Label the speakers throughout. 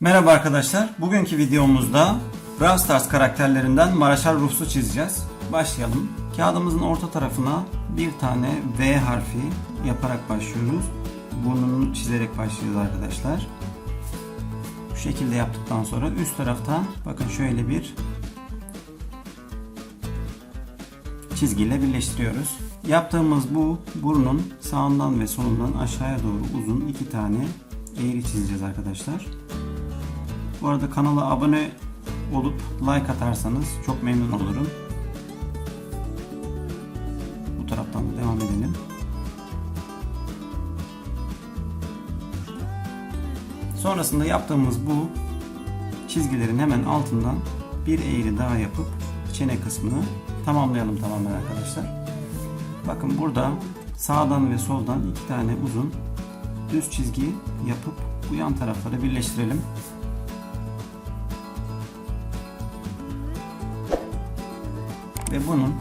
Speaker 1: Merhaba arkadaşlar. Bugünkü videomuzda Brawl Stars karakterlerinden Maraşal Ruhs'u çizeceğiz. Başlayalım. Kağıdımızın orta tarafına bir tane V harfi yaparak başlıyoruz. Burnunu çizerek başlıyoruz arkadaşlar. Bu şekilde yaptıktan sonra üst taraftan bakın şöyle bir çizgiyle birleştiriyoruz. Yaptığımız bu burnun sağından ve solundan aşağıya doğru uzun iki tane eğri çizeceğiz arkadaşlar. Bu arada kanala abone olup like atarsanız çok memnun olurum. Bu taraftan da devam edelim. Sonrasında yaptığımız bu çizgilerin hemen altından bir eğri daha yapıp çene kısmını tamamlayalım tamamen arkadaşlar. Bakın burada sağdan ve soldan iki tane uzun düz çizgi yapıp bu yan tarafları birleştirelim. Ve bunun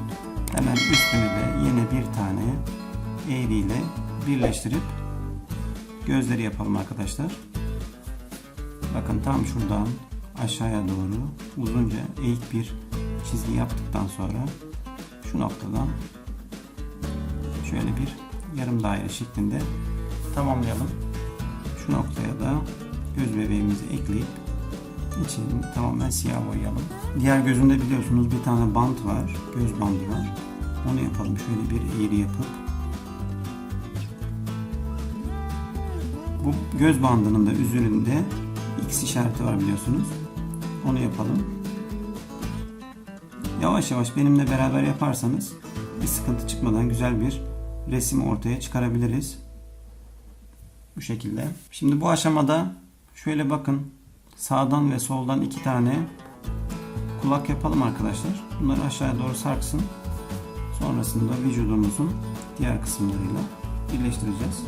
Speaker 1: hemen üstünü de yine bir tane eğriyle birleştirip gözleri yapalım arkadaşlar. Bakın tam şuradan aşağıya doğru uzunca eğik bir çizgi yaptıktan sonra şu noktadan şöyle bir yarım daire şeklinde tamamlayalım. Şu noktaya da göz bebeğimizi ekleyip içini tamamen siyah boyayalım. Diğer gözünde biliyorsunuz bir tane bant var. Göz bandı var. Onu yapalım. Şöyle bir eğri yapıp bu göz bandının da üzerinde X işareti var biliyorsunuz. Onu yapalım. Yavaş yavaş benimle beraber yaparsanız bir sıkıntı çıkmadan güzel bir resim ortaya çıkarabiliriz. Bu şekilde. Şimdi bu aşamada şöyle bakın sağdan ve soldan iki tane kulak yapalım arkadaşlar. Bunları aşağıya doğru sarksın. Sonrasında vücudumuzun diğer kısımlarıyla birleştireceğiz.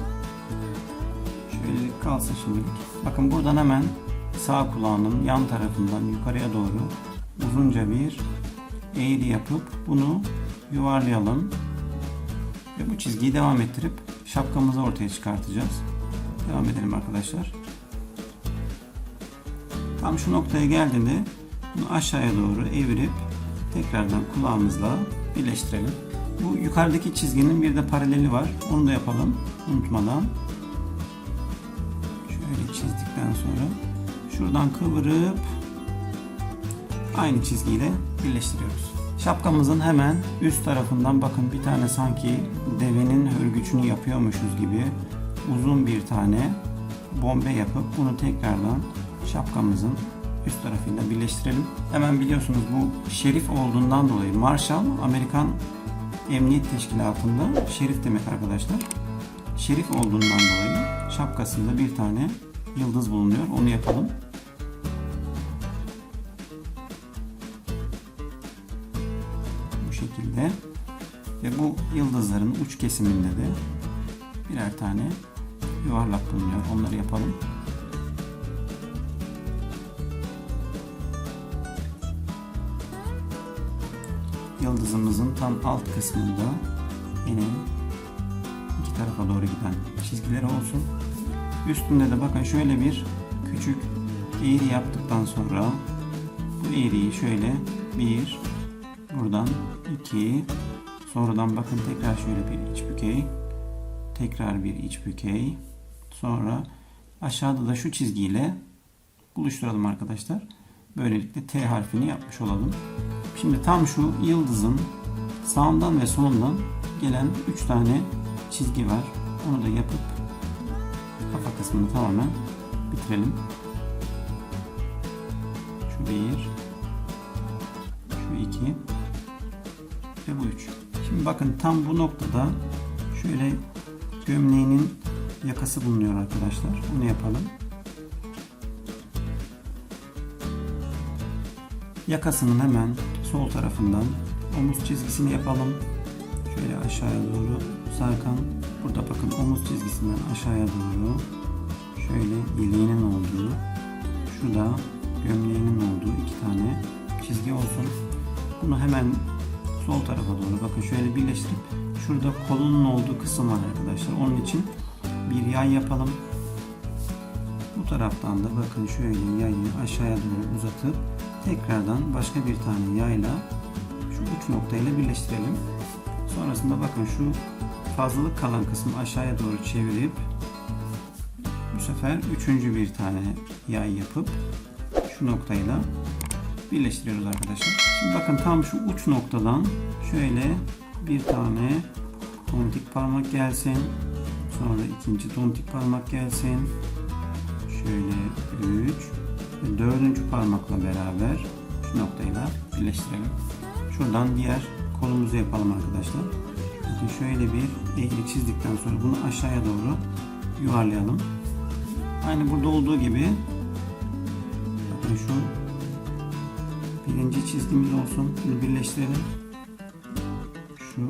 Speaker 1: Şöyle kalsın şimdilik. Bakın buradan hemen sağ kulağının yan tarafından yukarıya doğru uzunca bir eğri yapıp bunu yuvarlayalım. Ve bu çizgiyi devam ettirip şapkamızı ortaya çıkartacağız. Devam edelim arkadaşlar. Tam şu noktaya geldiğinde bunu aşağıya doğru evirip tekrardan kulağımızla birleştirelim. Bu yukarıdaki çizginin bir de paraleli var. Onu da yapalım unutmadan. Şöyle çizdikten sonra şuradan kıvırıp aynı çizgiyle birleştiriyoruz. Şapkamızın hemen üst tarafından bakın bir tane sanki devenin hörgüçünü yapıyormuşuz gibi uzun bir tane bombe yapıp bunu tekrardan şapkamızın üst tarafıyla birleştirelim. Hemen biliyorsunuz bu şerif olduğundan dolayı Marshall Amerikan Emniyet Teşkilatı'nda şerif demek arkadaşlar. Şerif olduğundan dolayı şapkasında bir tane yıldız bulunuyor. Onu yapalım. Bu şekilde. Ve bu yıldızların uç kesiminde de birer tane yuvarlak bulunuyor. Onları yapalım. Yıldızımızın tam alt kısmında yine iki tarafa doğru giden çizgileri olsun. Üstünde de bakın şöyle bir küçük eğri yaptıktan sonra bu eğriyi şöyle bir buradan iki sonradan bakın tekrar şöyle bir iç bükey tekrar bir iç bükey sonra aşağıda da şu çizgiyle buluşturalım arkadaşlar. Böylelikle T harfini yapmış olalım. Şimdi tam şu yıldızın sağından ve solundan gelen 3 tane çizgi var. Onu da yapıp kafa kısmını tamamen bitirelim. Şu bir, şu iki ve bu üç. Şimdi bakın tam bu noktada şöyle gömleğinin yakası bulunuyor arkadaşlar. Onu yapalım. Yakasının hemen sol tarafından omuz çizgisini yapalım. Şöyle aşağıya doğru sarkan. Burada bakın omuz çizgisinden aşağıya doğru şöyle yeleğinin olduğu, şurada gömleğinin olduğu iki tane çizgi olsun. Bunu hemen sol tarafa doğru bakın şöyle birleştirip şurada kolunun olduğu kısım var arkadaşlar. Onun için bir yay yapalım. Bu taraftan da bakın şöyle yayı aşağıya doğru uzatıp tekrardan başka bir tane yayla şu uç noktayla birleştirelim. Sonrasında bakın şu fazlalık kalan kısmı aşağıya doğru çevirip bu sefer üçüncü bir tane yay yapıp şu noktayla birleştiriyoruz arkadaşlar. Şimdi bakın tam şu uç noktadan şöyle bir tane tontik parmak gelsin. Sonra ikinci tontik parmak gelsin. Şöyle 3 ve dördüncü parmakla beraber şu noktayla birleştirelim. Şuradan diğer kolumuzu yapalım arkadaşlar. Bakın şöyle bir eğri çizdikten sonra bunu aşağıya doğru yuvarlayalım. Aynı burada olduğu gibi bakın şu birinci çizgimiz olsun. Bunu birleştirelim. Şu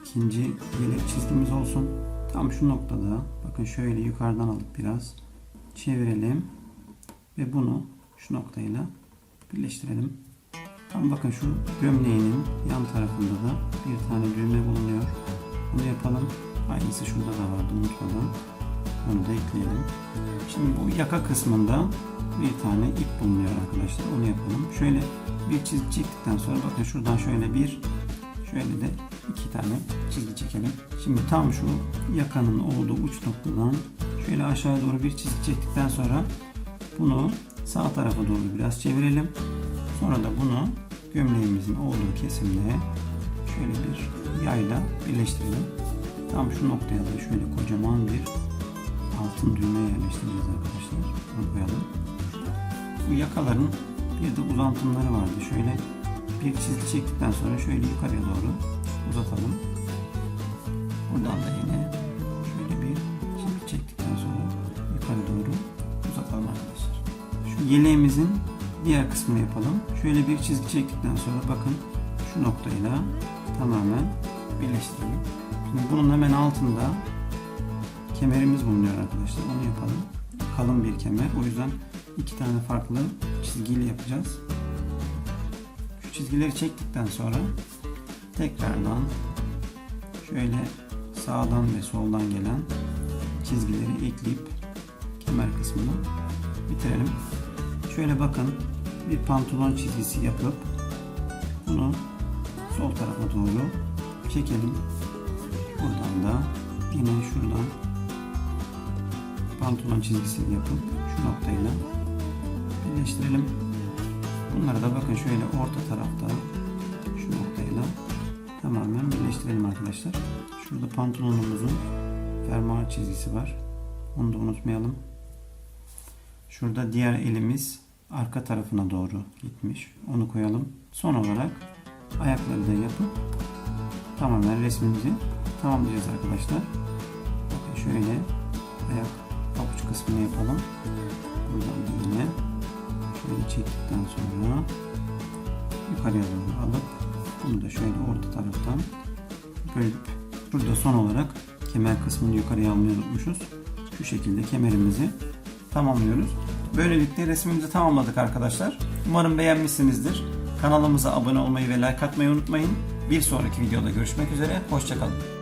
Speaker 1: ikinci yelek çizgimiz olsun. Tam şu noktada bakın şöyle yukarıdan alıp biraz çevirelim ve bunu şu noktayla birleştirelim. Tam bakın şu gömleğinin yan tarafında da bir tane düğme bulunuyor. Bunu yapalım. Aynısı şurada da vardı unutmadan. Onu da ekleyelim. Şimdi bu yaka kısmında bir tane ip bulunuyor arkadaşlar. Onu yapalım. Şöyle bir çizgi çektikten sonra bakın şuradan şöyle bir şöyle de iki tane çizgi çekelim. Şimdi tam şu yakanın olduğu uç noktadan şöyle aşağıya doğru bir çizgi çektikten sonra bunu sağ tarafa doğru biraz çevirelim. Sonra da bunu gömleğimizin olduğu kesimle şöyle bir yayla birleştirelim. Tam şu noktaya da şöyle kocaman bir altın düğme yerleştireceğiz arkadaşlar. Bunu koyalım. Bu yakaların bir de uzantımları vardı. Şöyle bir çizgi çektikten sonra şöyle yukarıya doğru uzatalım. Buradan da yeleğimizin diğer kısmını yapalım. Şöyle bir çizgi çektikten sonra bakın şu noktayla tamamen birleştirelim. Şimdi bunun hemen altında kemerimiz bulunuyor arkadaşlar. Onu yapalım. Kalın bir kemer. O yüzden iki tane farklı çizgiyle yapacağız. Şu çizgileri çektikten sonra tekrardan şöyle sağdan ve soldan gelen çizgileri ekleyip kemer kısmını bitirelim. Şöyle bakın bir pantolon çizgisi yapıp bunu sol tarafa doğru çekelim. Buradan da yine şuradan pantolon çizgisini yapıp şu noktayla birleştirelim. Bunları da bakın şöyle orta tarafta şu noktayla tamamen birleştirelim arkadaşlar. Şurada pantolonumuzun fermuar çizgisi var. Onu da unutmayalım. Şurada diğer elimiz arka tarafına doğru gitmiş. Onu koyalım. Son olarak ayakları da yapıp tamamen resmimizi tamamlayacağız arkadaşlar. Bakın şöyle ayak pabuç kısmını yapalım. Buradan da yine şöyle çektikten sonra yukarıya doğru alıp bunu da şöyle orta taraftan bölüp burada son olarak kemer kısmını yukarıya almayı unutmuşuz. Şu şekilde kemerimizi tamamlıyoruz. Böylelikle resmimizi tamamladık arkadaşlar. Umarım beğenmişsinizdir. Kanalımıza abone olmayı ve like atmayı unutmayın. Bir sonraki videoda görüşmek üzere. Hoşçakalın.